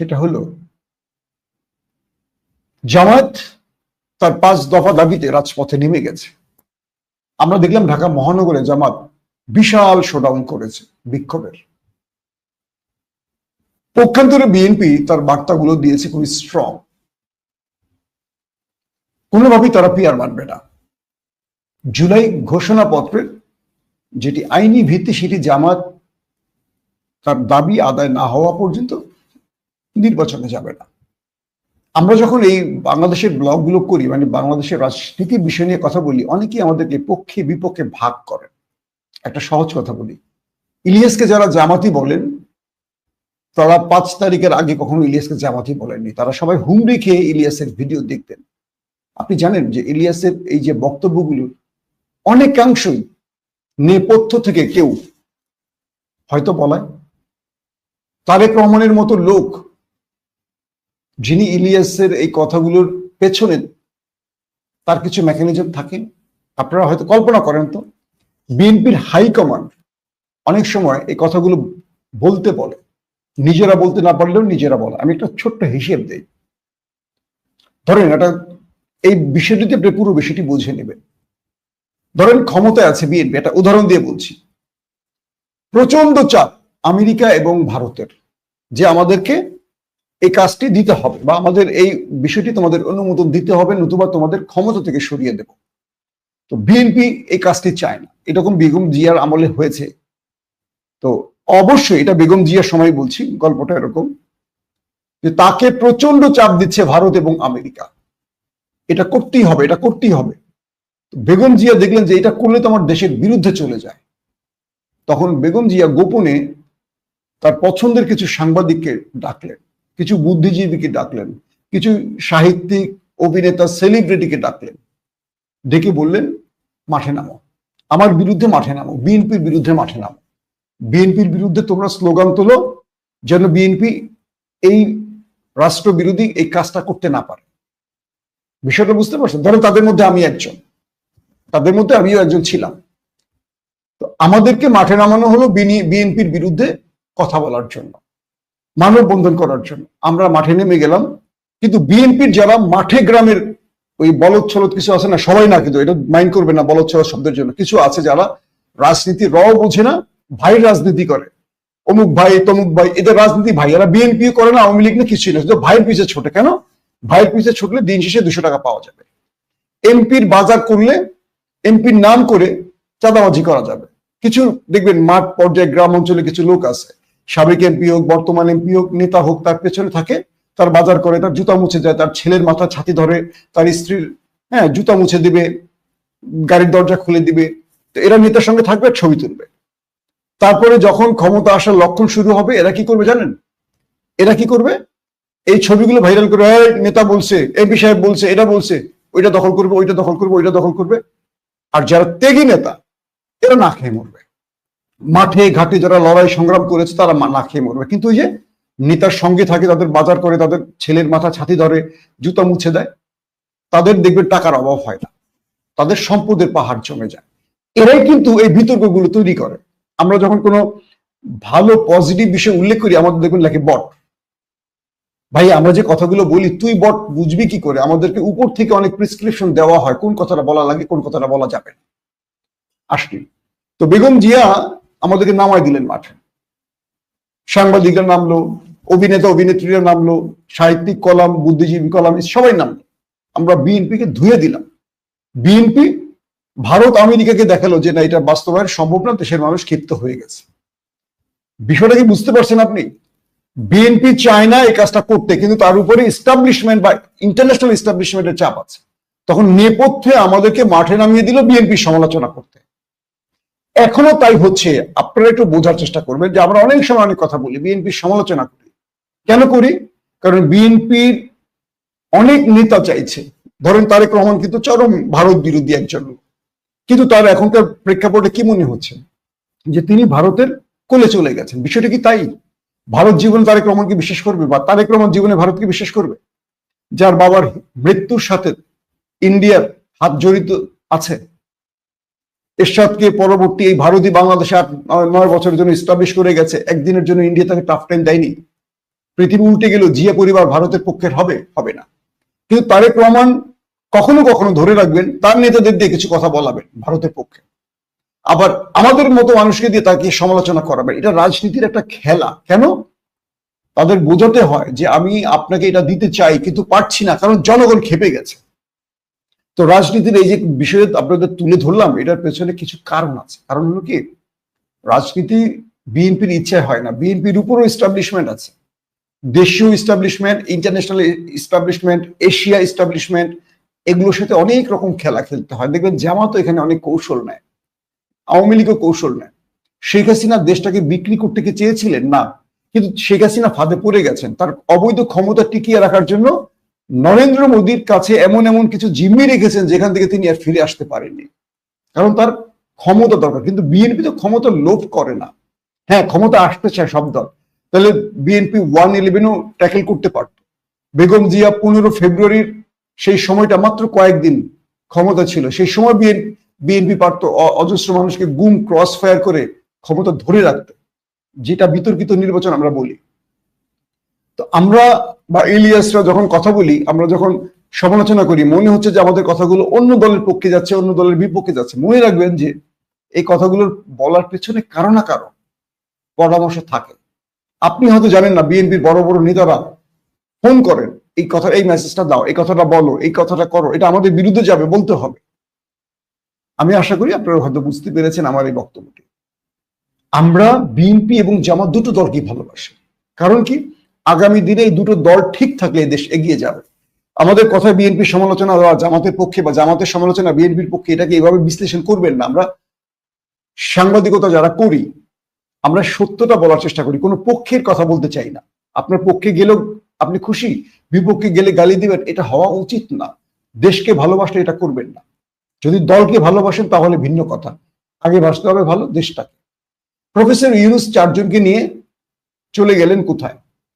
সেটা হলো জামাত তার পাঁচ দফা দাবিতে রাজপথে নেমে গেছে। আমরা দেখলাম ঢাকা মহানগরে জামাত বিশাল শোডাউন করেছে বিক্ষোভের। পক্ষান্তরে বিএনপি তার বার্তাগুলো দিয়েছে খুবই স্ট্রং কোনোভাবেই তারা পিয়ার মানবে না। জুলাই ঘোষণাপত্রের যেটি আইনি ভিত্তি সেটি জামাত তার দাবি আদায় না হওয়া পর্যন্ত নির্বাচনে যাবে না। আমরা যখন এই বাংলাদেশের ব্লগগুলো করি মানে বাংলাদেশের রাজনীতির বিষয় নিয়ে কথা বলি, অনেকেই আমাদেরকে পক্ষে, বিপক্ষে ভাগ করেন একটা সহজ কথা বলি। ইলিয়াসকে যারা জামাতি বলেন, তারা পাঁচ তারিখের আগে কখনো ইলিয়াসকে জামাতি বলেননি। তারা সবাই হুমড়ি খেয়ে ইলিয়াসের ভিডিও দেখতেন। আপনি জানেন যে ইলিয়াসের এই যে বক্তব্যগুলো, অনেকাংশই নেপথ্য থেকে কেউ হয়তো বলায়। তারেক রহমানের মতো লোক যিনি ইলিয়াসের এই কথাগুলোর পেছনে তার কিছু মেকানিজম থাকে, আপনারা হয়তো কল্পনা করেন তো, বিএনপির হাইকমান্ড অনেক সময় এই কথাগুলো বলতে বলে, নিজেরা বলতে না পারলেও নিজেরা বলে। আমি একটা ছোট্ট হিসেব দেই। ধরেন এটা, এই বিষয়টিতে আপনি পুরো বিষয়টি বুঝে নেবেন। ধরেন ক্ষমতায় আছে বিএনপি, একটা উদাহরণ দিয়ে বলছি। প্রচণ্ড চাপ আমেরিকা এবং ভারতের, যে আমাদেরকে এই কাজটি দিতে হবে বা আমাদের এই বিষয়টি তোমাদের অনুমোদন দিতে হবে, নতুবা তোমাদের ক্ষমতা থেকে সরিয়ে দেব। তো বিএনপি এই কাজটি চায় না। এরকম বেগম জিয়ার আমলে হয়েছে। তো অবশ্যই এটা বেগম জিয়ার সময় বলছি, গল্পটা এরকম। যে তাকে প্রচণ্ড চাপ দিচ্ছে ভারত এবং আমেরিকা। এটা করতেই হবে, এটা করতেই হবে। বেগম জিয়া দেখলেন যে এটা করলে তো আমার দেশের বিরুদ্ধে চলে যায়। তখন বেগম জিয়া গোপনে তার পছন্দের কিছু সাংবাদিককে ডাকলেন। কিছু বুদ্ধিজীবীকে ডাকলেন, কিছু সাহিত্যিক, অভিনেতা সেলিব্রিটিকে ডাকলেন। ডেকে বললেন, মাঠে নামো। আমার বিরুদ্ধে মাঠে নামো। বিএনপির বিরুদ্ধে মাঠে নামো। বিএনপির বিরুদ্ধে তোমরা স্লোগান তোলো, যেন বিএনপি এই রাষ্ট্রবিরোধী এই কাজটা করতে না পারে। বিষয়টা বুঝতে পারছেন? ধরো তাদের মধ্যে আমি একজন। তাদের মধ্যে আমিও একজন ছিলাম। তো আমাদেরকে মাঠে নামানো হলো বিএনপির বিরুদ্ধে কথা বলার জন্য। মানববন্ধন করার জন্য। আমরা মাঠে নেমে গেলাম, কিন্তু বিএনপির যারা মাঠে গ্রামের ওই বলদ কিছু আছে না, সবাই না কিন্তু, এটা মাইন্ড করবে না বলদ শব্দের জন্য। কিছু আছে যারা রাজনীতি র বোঝে না, ভাই রাজনীতি করে। অমুক ভাই, তমুক ভাই, এদের রাজনীতি ভাই। এরা বিএনপি করে না, আওয়ামী লীগ না, কিছুই না। ভাইয়ের পিছিয়ে ছোটে। কেন? ভাইয়ের পিছিয়ে ছুটলে দিন শেষে দুশো টাকা পাওয়া যাবে। এমপির বাজার করলে, এমপির নাম করে চাঁদাবাজি করা যাবে। কিছু দেখবেন মাঠ পর্যায়ে গ্রাম অঞ্চলে কিছু লোক আছে সাবেক এমপি হোক, বর্তমান এমপি হোক, নেতা হোক, তার পেছনে থাকে, তার বাজার করে, তার জুতা মুছে যায়, তার ছেলের মাথা ছাতি ধরে, তার স্ত্রীর হ্যাঁ জুতা মুছে দিবে, গাড়ির দরজা খুলে দিবে। তো এরা নেতার সঙ্গে থাকবে, ছবি তুলবে। তারপরে যখন ক্ষমতা আসার লক্ষণ শুরু হবে, এরা কি করবে জানেন? এরা কি করবে? এই ছবিগুলো ভাইরাল করে নেতা বলছে, এমপি সাহেব বলছে, এটা বলছে, ওইটা দখল করবে, ওইটা দখল করবে, ওইটা দখল করবে। আর যারা তেগি নেতা, এরা না খেয়ে মরবে। মাঠে ঘাটে যারা লড়াই সংগ্রাম করেছে, তারা না খেয়ে মরবে। কিন্তু ওই যে নেতার সঙ্গে থাকে, তাদের বাজার করে, তাদের ছেলের মাথা ছাতি ধরে, জুতা মুছে দেয়, তাদের দেখবে টাকার অভাব হয় না। তাদের সম্পদের পাহাড় জমে যায়। এরাই কিন্তু এই বিতর্কগুলো তৈরি করে। আমরা যখন কোনো ভালো পজিটিভ বিষয় উল্লেখ করি, আমাদের দেখবেন লাগে বট। ভাই, আমরা যে কথাগুলো বলি, তুই বট বুঝবি কি করে? আমাদেরকে উপর থেকে অনেক প্রেসক্রিপশন দেওয়া হয়। কোন কথাটা বলা লাগে, কোন কথাটা বলা যাবে আসলি তো বেগম জিয়া আমাদেরকে নামাই দিলেন মাঠে। সাংবাদিকরা নামলো, অভিনেতা, অভিনেত্রীরা নামলো, সাহিত্যিক কলাম, বুদ্ধিজীবী কলাম সবাই নামলো। আমরা বিএনপিকে ধুয়ে দিলাম। বিএনপি ভারত আমেরিকাকে দেখাল যে না, এটা বাস্তবায়ন সম্ভব না, দেশের মানুষ ক্ষিপ্ত হয়ে গেছে। বিষয়টা কি বুঝতে পারছেন আপনি? বিএনপি চায় না এই কাজটা করতে, কিন্তু তার উপরে ইস্টাবলিশমেন্ট বা ইন্টারন্যাশনাল ইস্টাবলিশমেন্টের চাপ আছে। তখন নেপথ্যে আমাদেরকে মাঠে নামিয়ে দিল বিএনপি সমালোচনা করতে। এখনও তাই হচ্ছে। আপনারা একটু বোঝার চেষ্টা করবেন যে আমরা অনেক সময় অনেক কথা বলি, বিএনপির সমালোচনা করি। কেন করি? কারণ বিএনপির অনেক নেতা চাইছে। ধরেন তারেক রহমান কিন্তু চরম ভারত বিরোধী একজন কিন্তু তার এখনকার প্রেক্ষাপটে কি মনে হচ্ছে? যে তিনি ভারতের কোলে চলে গেছেন। বিষয়টা কি তাই? ভারত জীবনে তারেক রহমানকে বিশ্বাস করবে বা তারেক রহমান জীবনে ভারতকে বিশ্বাস করবে? যার বাবার মৃত্যুর সাথে ইন্ডিয়ার হাত জড়িত আছে। এরশাদকে পরবর্তী এই ভারতই বাংলাদেশে আট, নয় বছরের জন্য স্টাবলিশ করে গেছে। একদিনের জন্য ইন্ডিয়া তাকে টাফ টাইম দেয়নি। পৃথিবী উল্টে গেল জিয়া পরিবার ভারতের পক্ষের হবে হবে না। কিন্তু তারেক রহমান কখনো কখনো ধরে রাখবেন, তার নেতাদের দিয়ে কিছু কথা বলাবেন ভারতের পক্ষে। আবার আমাদের মতো মানুষকে দিয়ে তাকে সমালোচনা করাবেন। এটা রাজনীতির একটা খেলা। কেন? তাদের বোঝাতে হয় যে আমি আপনাকে এটা দিতে চাই, কিন্তু পারছি না, কারণ জনগণ খেপে গেছে। তো রাজনীতির এই যে বিষয়ে আপনাদের তুলে ধরলাম, এটার পেছনে কিছু কারণ আছে। কারণ হলো কি, রাজনীতি বিএনপির ইচ্ছায় হয় না। বিএনপির উপরও এস্টাবলিশমেন্ট আছে। দেশীয় establishment international establishment Asia establishment এগুলোর সাথে অনেক রকম খেলা খেলতে হয়। দেখবেন জামাতও এখানে অনেক কৌশল নেয়। আওয়ামী লীগও কৌশল নেয়। শেখ হাসিনা দেশটাকে বিক্রি করতে কি চেয়েছিলেন? না। কিন্তু শেখ হাসিনা ফাঁদে পড়ে গেছেন। তার অবৈধ ক্ষমতা টিকিয়ে রাখার জন্য নরেন্দ্র মোদীর কাছে এমন এমন কিছু জিম্মি রেখেছেন যেখান থেকে তিনি আর ফিরে আসতে পারেননি। কারণ তার ক্ষমতা দরকার, কিন্তু বিএনপি তো ক্ষমতা লোভ করে না। হ্যাঁ ক্ষমতা আসতে চায় সব দল। তাহলে বিএনপি ওয়ান ইলেভেনও ট্যাকেল করতে পারত। বেগম জিয়া পনেরো ফেব্রুয়ারির সেই সময়টা মাত্র কয়েকদিন ক্ষমতা ছিল। সেই সময় বিএনপি পারত অজস্র মানুষকে গুম ক্রস ফায়ার করে ক্ষমতা ধরে রাখতে। যেটা বিতর্কিত নির্বাচন আমরা বলি। তো আমরা বা ইলিয়াসরা যখন কথা বলি, আমরা যখন সমালোচনা করি, মনে হচ্ছে যে আমাদের কথাগুলো অন্য দলের পক্ষে যাচ্ছে, অন্য দলের বিপক্ষে যাচ্ছে। মনে রাখবেন যে এই কথাগুলোর বলার পেছনে কারও না কারও পরামর্শ থাকে। আপনি হয়তো জানেন না, বিএনপির বড় বড় নেতারা ফোন করেন, এই কথা, এই মেসেজটা দাও, এই কথাটা বলো, এই কথাটা করো, এটা আমাদের বিরুদ্ধে যাবে, বলতে হবে। আমি আশা করি আপনারা হয়তো বুঝতে পেরেছেন আমার এই বক্তব্যটি। আমরা বিএনপি এবং জামাত দুটো দলকেই ভালোবাসি। কারণ কি? আগামী দিনে এই দুটো দল ঠিক থাকলে দেশ এগিয়ে যাবে। আমাদের কথা বিএনপির সমালোচনা বা জামাতের পক্ষে বা জামাতের সমালোচনা, বিএনপির পক্ষে এটাকে এভাবে বিশ্লেষণ করবেন না। আমরা সাংবাদিকতা যারা করি, আমরা সত্যটা বলার চেষ্টা করি, কোনো পক্ষের কথা বলতে চাই না। আপনার পক্ষে গেলেও আপনি খুশি, বিপক্ষে গেলে গালি দিবেন, এটা হওয়া উচিত না। দেশকে ভালোবাসলে এটা করবেন না। যদি দলকে ভালোবাসেন, তাহলে ভিন্ন কথা। আগে ভাসতে হবে ভালো, দেশটাকে। প্রফেসর ইউনুস চারজনকে নিয়ে চলে গেলেন কোথায়?